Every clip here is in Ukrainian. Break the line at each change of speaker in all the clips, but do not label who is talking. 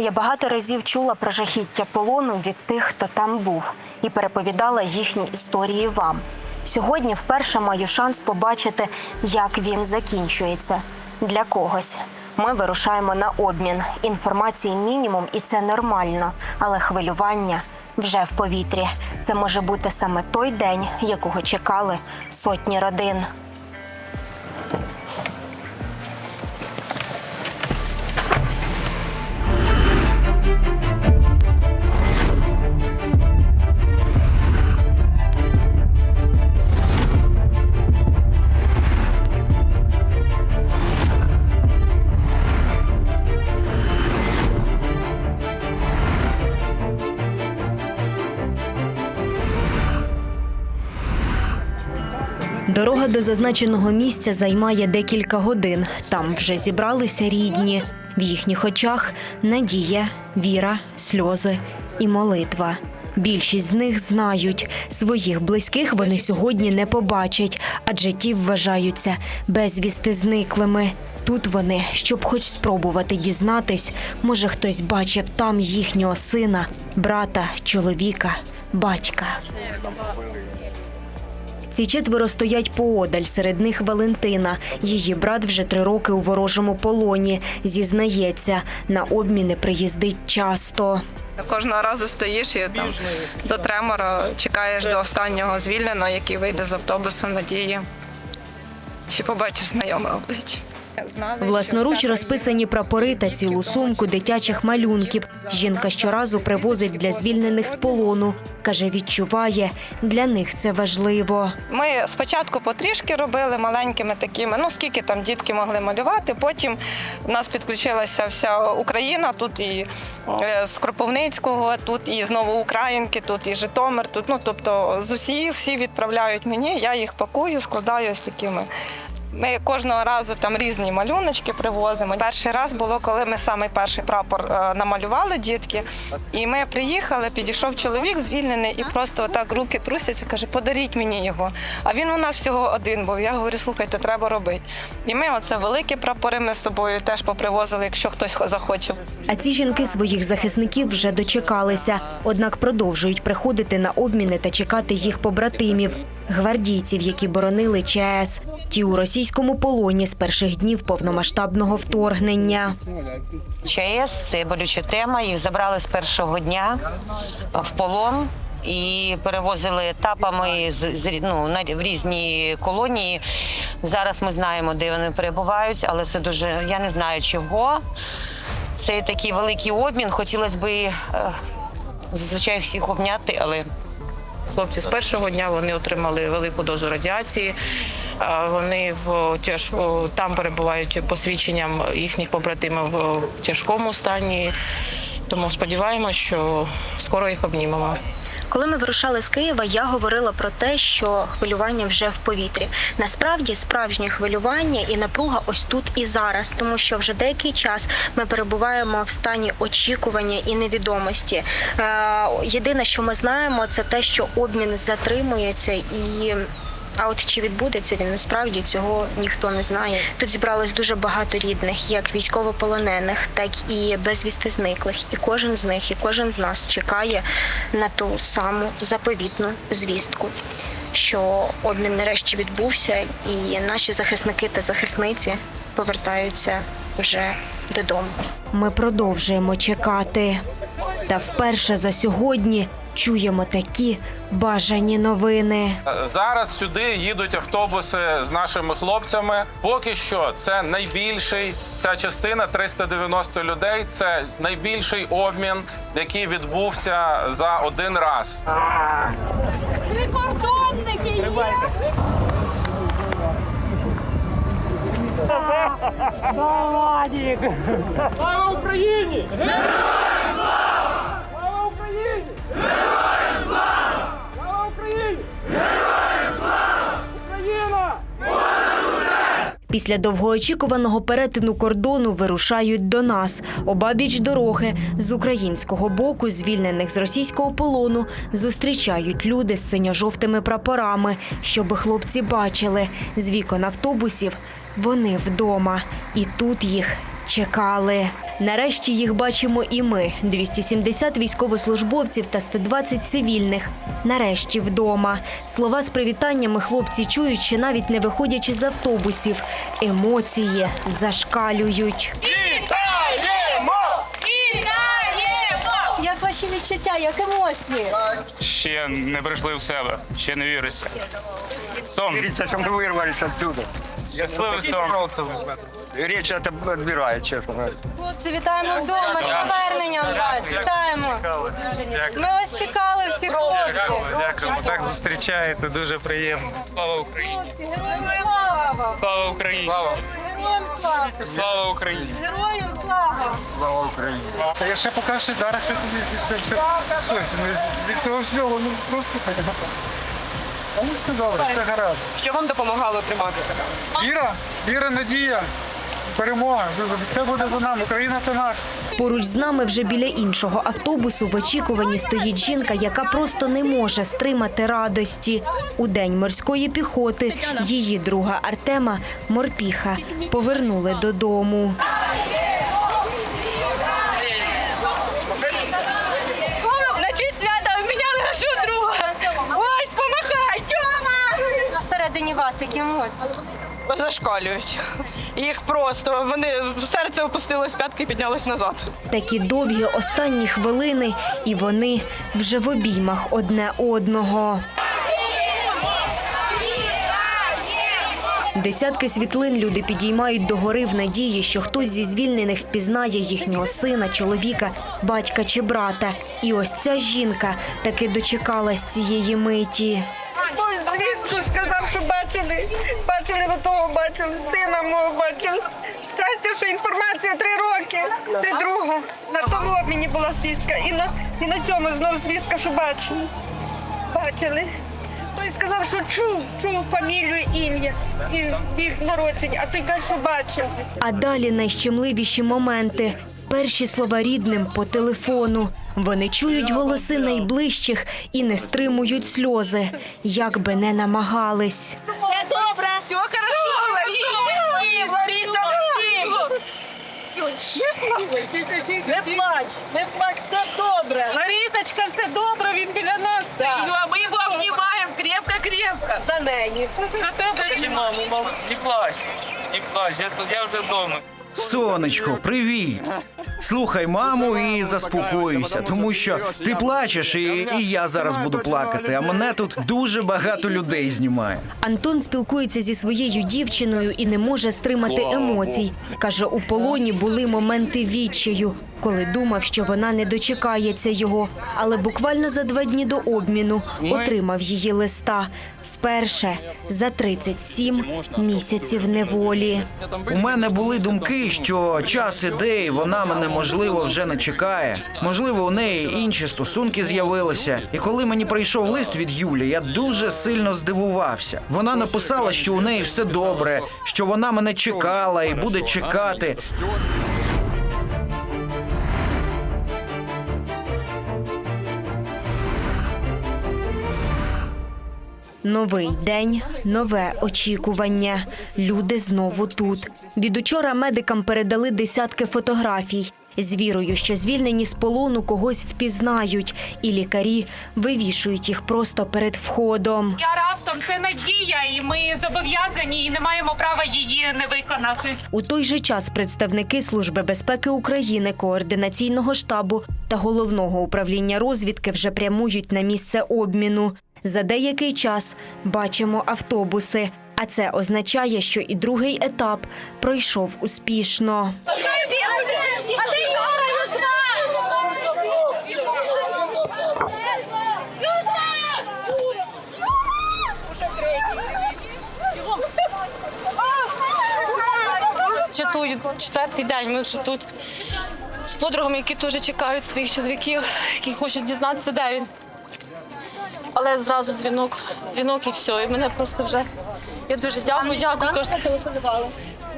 Я багато разів чула про жахіття полону від тих, хто там був, і переповідала їхні історії вам. Сьогодні вперше маю шанс побачити, як він закінчується для когось. Ми вирушаємо на обмін. Інформації мінімум, і це нормально, але хвилювання вже в повітрі. Це може бути саме той день, якого чекали сотні родин. До зазначеного місця займає декілька годин. Там вже зібралися рідні. В їхніх очах надія, віра, сльози і молитва. Більшість з них знають, своїх близьких вони сьогодні не побачать, адже ті вважаються безвісти зниклими. Тут вони, щоб хоч спробувати дізнатись, може хтось бачив там їхнього сина, брата, чоловіка, батька. Ці четверо стоять поодаль. Серед них Валентина. Її брат вже три роки у ворожому полоні. Зізнається, на обміни приїздить часто.
Кожного разу стоїш і там до тремора чекаєш до останнього звільненого, який вийде з автобуса надії. Чи побачиш знайоме обличчя.
Власноруч розписані прапори та цілу сумку дитячих малюнків. Жінка щоразу привозить для звільнених з полону. Каже, відчуває, для них це важливо.
Ми спочатку потрішки робили маленькими такими, ну скільки там дітки могли малювати. Потім в нас підключилася вся Україна, тут і е, з Кропивницького, тут і з Новоукраїнки, тут і Житомир. Тут ну тобто з усіх всі відправляють мені. Я їх пакую, складаю ось такими. Ми кожного разу там різні малюночки привозимо. Перший раз було, коли ми самий перший прапор е, намалювали дітки. І ми приїхали, підійшов чоловік звільнений, і просто отак руки трусяться, каже, подаріть мені його. А він у нас всього один був. Я говорю, слухайте, треба робити. І ми оце великі прапори ми з собою теж попривозили, якщо хтось захоче.
А ці жінки своїх захисників вже дочекалися, однак продовжують приходити на обміни та чекати їх побратимів, гвардійців, які боронили ЧАЕС. Ті у російському полоні з перших днів повномасштабного вторгнення.
ЧАЕС це болюча тема. Їх забрали з першого дня в полон. І перевозили етапами з, ну, на в різні колонії. Зараз ми знаємо, де вони перебувають, але це дуже я не знаю чого. Це такий великий обмін. Хотілося б е, зазвичай всіх обняти, але
Хлопці з першого дня вони отримали велику дозу радіації. Вони в тяжко там перебувають посвідченням їхніх побратимів в тяжкому стані. Тому сподіваємося, що скоро їх обнімемо.
Коли ми вирушали з Києва, я говорила про те, що хвилювання вже в повітрі. Насправді справжнє хвилювання і напруга ось тут і зараз, тому що вже деякий час ми перебуваємо в стані очікування і невідомості. Е, Єдине, що ми знаємо, це те, що обмін затримується і. А от чи відбудеться він насправді цього ніхто не знає. Тут зібралось дуже багато рідних, як військовополонених, так і безвісти зниклих. І кожен з них, і кожен з нас чекає на ту саму заповітну звістку, що обмін нарешті відбувся, і наші захисники та захисниці повертаються вже додому. Ми продовжуємо чекати. Та вперше за сьогодні чуємо такі бажані новини.
Зараз сюди їдуть автобуси з нашими хлопцями. Поки що це найбільший ця частина 390 людей. Це найбільший обмін, який відбувся за один раз.
Прикордонники є!
Слава Україні! Героям
Після довгоочікуваного перетину кордону вирушають до нас. Обабіч дороги з українського боку, звільнених з російського полону, зустрічають люди з синьо-жовтими прапорами, щоби хлопці бачили з вікон автобусів. Вони вдома, і тут їх чекали. Нарешті їх бачимо і ми 270 військовослужбовців та 120 цивільних. Нарешті вдома. Слова з привітаннями хлопці чують, ще навіть не виходячи з автобусів. Емоції зашкалюють. Як ваші відчуття, як емоції?
ще не прийшли в себе, ще не віриться. Сон,
Віриться, що ми вирвалися оттуда.
щасливий сон.
Річ це відбирає, чесно.
Хлопці, вітаємо вдома з поверненням вас. Вітаємо. Ми вас чекали всі хлопці.
Дякуємо, так зустрічаєте, дуже приємно. Слава Україні!
Хлопці, героям слава!
Слава Україні!
Героям слава!
Слава Україні!
Героям слава!
Я ще поки що зараз ще тобі ще, щось, від цього всього, ну просто ну все добре, все гаразд.
Що вам допомагало триматися?
Віра, віра, надія, перемога. Все буде за нами. Україна це наша.
Поруч з нами вже біля іншого автобусу в очікуванні стоїть жінка, яка просто не може стримати радості. У день морської піхоти її друга Артема Морпіха повернули додому. Вас які емоції?
Зашкалюють. Їх просто вони серце опустилось, п'ятки піднялись назад.
Такі довгі останні хвилини, і вони вже в обіймах одне одного. Десятки світлин люди підіймають догори в надії, що хтось зі звільнених впізнає їхнього сина, чоловіка, батька чи брата. І ось ця жінка таки дочекалась цієї миті.
Ось сказав, що бачили. Бачили до того, бачили, сина мого бачили. Щастя, що інформація три роки. Це друга. На тому обміні була звістка. І на, і на цьому знов звістка, що бачили. Бачили. Той сказав, що чув, чув фамілію, ім'я і їх народження, а той каже, що бачив.
А далі найщемливіші моменти. Перші слова рідним по телефону. Вони чують голоси найближчих і не стримують сльози, як би не намагались.
Все добре. Все хорошо. Лариса, Тихо, тихо, не плач, не плач, все добре. Ларисочка, все добре, він біля нас.
Все, ми його обнімаємо крепко-крепко.
За неї. За тебе.
Маму, маму, не плач, не плач, я, тут, я вже вдома.
Сонечко, привіт! Слухай маму і заспокоюйся, тому що ти плачеш, і, і я зараз буду плакати. А мене тут дуже багато людей знімає.
Антон спілкується зі своєю дівчиною і не може стримати емоцій. Каже, у полоні були моменти відчаю, коли думав, що вона не дочекається його. Але буквально за два дні до обміну отримав її листа. Вперше за 37 місяців неволі.
У мене були думки, що час іде, і вона мене можливо вже не чекає. Можливо, у неї інші стосунки з'явилися. І коли мені прийшов лист від Юлі, я дуже сильно здивувався. Вона написала, що у неї все добре, що вона мене чекала і буде чекати.
Новий день, нове очікування. Люди знову тут. Від учора медикам передали десятки фотографій з вірою, що звільнені з полону когось впізнають, і лікарі вивішують їх просто перед входом.
Я раптом це надія, і ми зобов'язані і не маємо права її не виконати.
У той же час представники Служби безпеки України, координаційного штабу та головного управління розвідки вже прямують на місце обміну. За деякий час бачимо автобуси. А це означає, що і другий етап пройшов успішно.
Чатують четвертий день. Ми вже тут з подругами, які теж чекають своїх чоловіків, які хочуть дізнатися, де він. Але зразу дзвінок, дзвінок і все. І мене просто вже. Я дуже дякую, дякую. Кажу,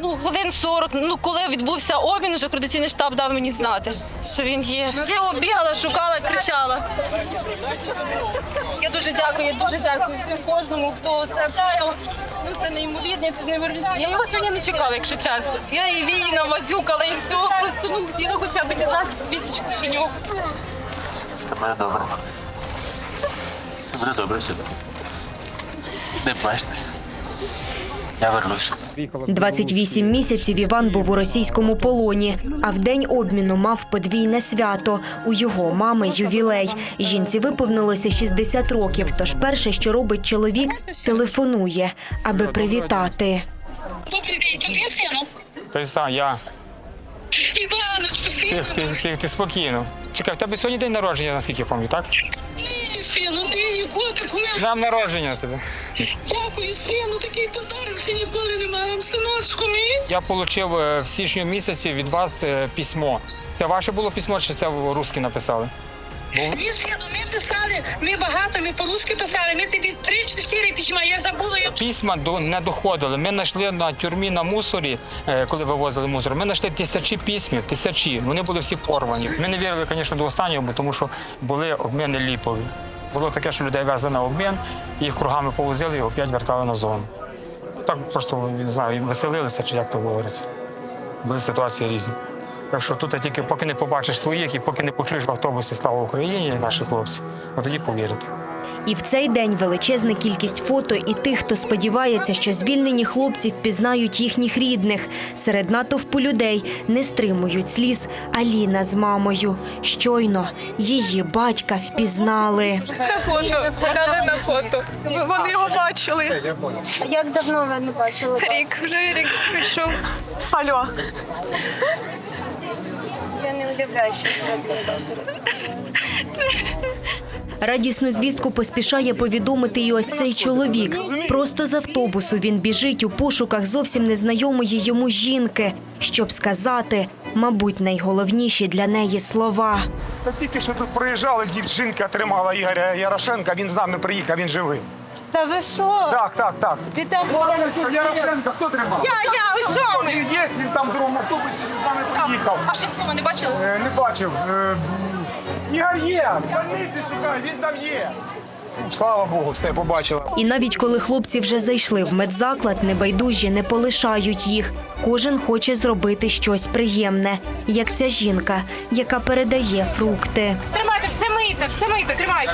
ну хвилин 40, ну коли відбувся обмін, вже координаційний штаб дав мені знати, що він є. Я його бігала, шукала, кричала. Я дуже дякую, я дуже дякую всім кожному, хто це просто. Ну це неймовірно, це неймовірно. Я його сьогодні не чекала, якщо чесно. Я і вії намазюкала, і все. Просто ну хотіла хоча б дізнатися звісточку про нього.
Все добре. Буде добре все. Не бачите. Я вернусь.
28 місяців Іван був у російському полоні, а в день обміну мав подвійне свято. У його мами ювілей. Жінці виповнилося 60 років. Тож перше, що робить чоловік, телефонує, аби привітати.
Добрий день, тобі сину?
Перестань, я.
Іваночку,
Ти, ти, ти, ти спокійно. Чекай, в тебе сьогодні день народження, наскільки я пам'ятаю, так?
Сину, ти котику,
Днем народження тебе.
дякую, сину, такий подарок ще ніколи не маємо. Синочку мій.
Я отримав в січні місяці від вас е, письмо. Це ваше було письмо, чи це в русській написали?
Ми сину, ми писали, ми багато, ми по-русски писали, ми тобі три-чотири письма, я забула, я
Письма до не доходили. Ми знайшли на тюрмі на мусорі, е, коли вивозили мусор. Ми знайшли тисячі письмів, тисячі. Вони були всі порвані. Ми не вірили, звісно, до останнього, тому що були обміни ліпові. Було таке, що людей везли на обмін, їх кругами повозили і опять вертали на зону. Так просто не знаю, веселилися, чи як то говориться. Були ситуації різні. Так що тут тільки поки не побачиш своїх і поки не почуєш в автобусі слава Україні наші хлопці, от тоді повірите.
І в цей день величезна кількість фото і тих, хто сподівається, що звільнені хлопці впізнають їхніх рідних. Серед натовпу людей не стримують сліз Аліна з мамою. Щойно її батька впізнали.
Фото, подали на фото. Вони його бачили.
Як давно ви не бачили?
Рік, вже рік прийшов. Алло.
Що зараз. Радісну звістку поспішає повідомити і ось цей чоловік. Просто з автобусу він біжить у пошуках зовсім незнайомої йому жінки, щоб сказати, мабуть, найголовніші для неї слова.
Та тільки що тут проїжджали, дівчинка тримала Ігоря Ярошенка, він з нами приїхав, він живий.
Та ви що?
Так, так, так.
Вітаю.
Ярошенка хто тримав?
Я, я, ось що
Він є, він там в другому автобусі, він з нами приїхав.
А що цього не бачили?
Е, Не бачив. Е, Ігор є, в больниці шукає, він там є. Слава Богу, все побачила.
І навіть коли хлопці вже зайшли в медзаклад, небайдужі не полишають їх. Кожен хоче зробити щось приємне, як ця жінка, яка передає фрукти.
Тримайте, все мийте, все мийте, тримайте.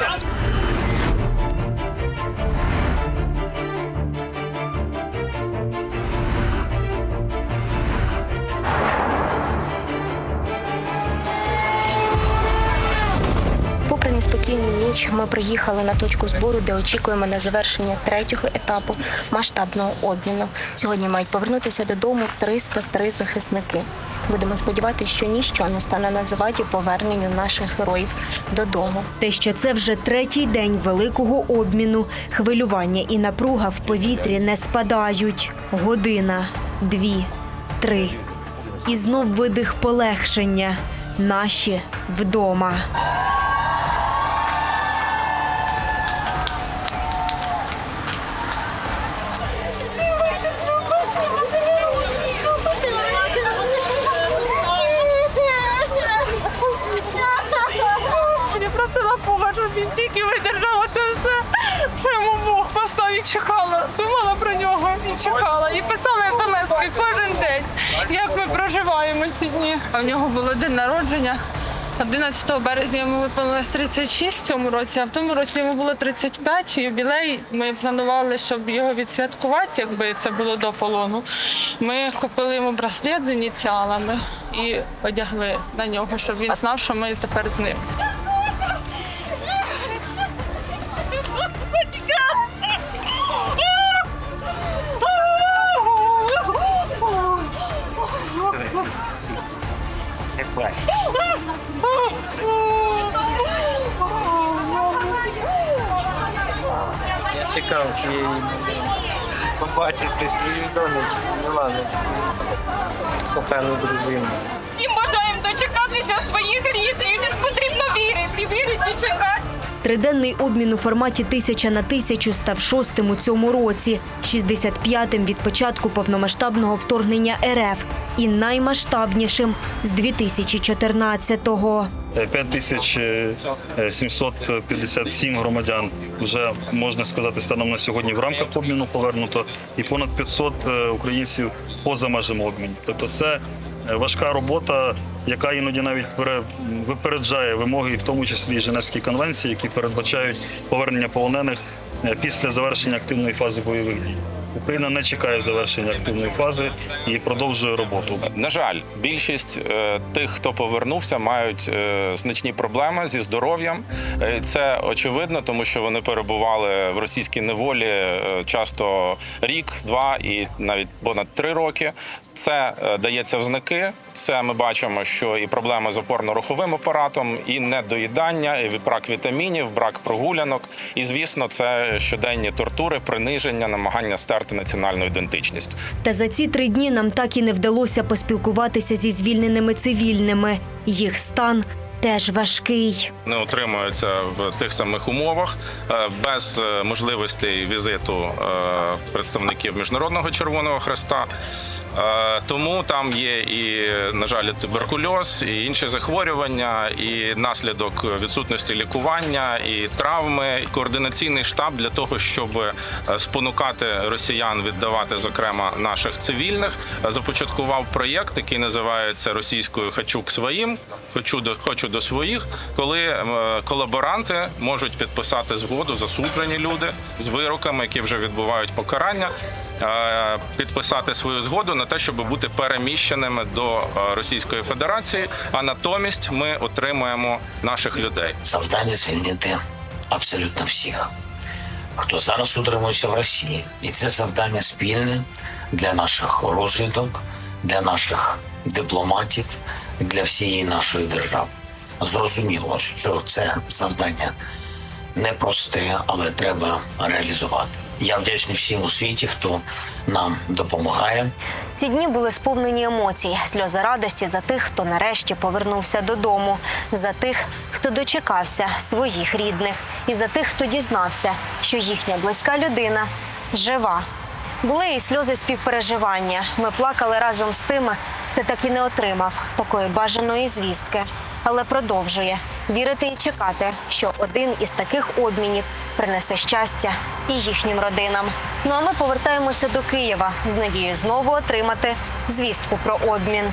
Ніч, ми приїхали на точку збору, де очікуємо на завершення третього етапу масштабного обміну. Сьогодні мають повернутися додому 303 захисники. Будемо сподіватися, що ніщо не стане на заваді поверненню наших героїв додому. Те, що це вже третій день великого обміну, хвилювання і напруга в повітрі не спадають. Година, дві, три. І знов видих полегшення. Наші вдома.
Йому Бог постав і чекала. Думала про нього і чекала. І писала смс-ки кожен день, як ми проживаємо ці дні. А в нього було день народження. 11 березня йому виповнилось 36 в цьому році, а в тому році йому було 35, юбілей. Ми планували, щоб його відсвяткувати, якби це було до полону. Ми купили йому браслет з ініціалами і одягли на нього, щоб він знав, що ми тепер з ним.
Чекав цієї побачити свою донечку, Міланочку, кохану дружину.
Всім бажаємо дочекатися своїх рідних. Потрібно вірити, вірити і чекати.
Триденний обмін у форматі тисяча на тисячу став шостим у цьому році, 65-тим від початку повномасштабного вторгнення РФ і наймасштабнішим з 2014-го.
5757 громадян вже можна сказати станом на сьогодні в рамках обміну повернуто, і понад 500 е, українців поза межами обміну. Тобто це е, важка робота, яка іноді навіть пере- випереджає вимоги, в тому числі і Женевської конвенції, які передбачають повернення полонених е, після завершення активної фази бойових дій. Україна не чекає завершення активної фази і продовжує роботу.
На жаль, більшість е, тих, хто повернувся, мають е, значні проблеми зі здоров'ям. Е, Це очевидно, тому що вони перебували в російській неволі часто рік, два і навіть понад три роки. Це е, дається в знаки. Це ми бачимо, що і проблеми з опорно-руховим апаратом, і недоїдання, і брак вітамінів, брак прогулянок. І звісно, це щоденні тортури, приниження, намагання стерти національну ідентичність.
Та за ці три дні нам так і не вдалося поспілкуватися зі звільненими цивільними. Їх стан теж важкий.
не утримуються в тих самих умовах е, без е, можливості візиту представників міжнародного Червоного Хреста. Е, Тому там є і, на жаль, туберкульоз, і інші захворювання, і наслідок відсутності лікування, і травми. Координаційний штаб для того, щоб е, спонукати росіян віддавати, зокрема, наших цивільних, започаткував проєкт, який називається російською Хочу к своїм, хочу до хочу до своїх, коли е, колаборанти можуть підписати згоду, засуджені люди з вироками, які вже відбувають покарання. Е, Підписати свою згоду на те, щоб бути переміщеними до е, Російської Федерації, а натомість ми отримуємо наших людей.
завдання звільнити абсолютно всіх, хто зараз утримується в Росії. І це завдання спільне для наших розвідок, для наших дипломатів, для всієї нашої держави. Зрозуміло, що це завдання непросте, але треба реалізувати. Я вдячний всім у світі, хто нам допомагає.
Ці дні були сповнені емоцій, сльози радості за тих, хто нарешті повернувся додому, за тих, хто дочекався своїх рідних, і за тих, хто дізнався, що їхня близька людина жива. Були і сльози співпереживання. Ми плакали разом з тими, хто так і не отримав такої бажаної звістки, але продовжує вірити і чекати, що один із таких обмінів принесе щастя і їхнім родинам. Ну а ми повертаємося до Києва з надією знову отримати звістку про обмін.